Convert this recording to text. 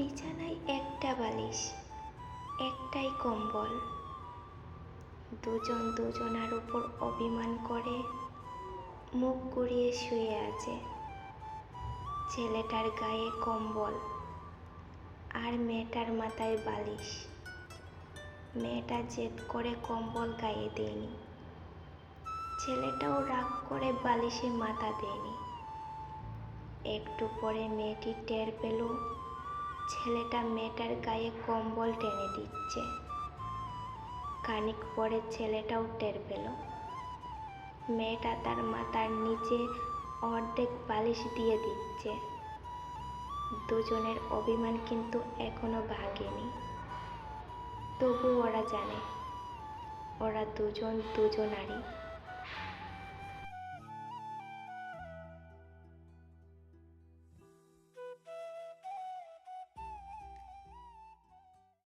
বিছানায় একটা বালিশ, একটাই কম্বল। দুজন দুজনার উপর অভিমান করে মুখ গড়িয়ে শুয়ে আছে। ছেলেটার গায়ে কম্বল আর মেয়েটার মাথায় বালিশ। মেয়েটা জেদ করে কম্বল গায়ে দেয়নি। ছেলেটাও রাগ করে বালিশে মাথা দেয়নি। একটু পরে মেয়েটি টের পেল ছেলেটা মেয়েটার গায়ে কম্বল টেনে দিচ্ছে। খানিক পরে ছেলেটাও টের পেল। মেয়েটা তার মাথার নিচে অর্ধেক বালিশ দিয়ে দিচ্ছে। দুজনের অভিমান কিন্তু এখনও ভাঙেনি। তবু ওরা জানে, ওরা দুজন দুজনারই।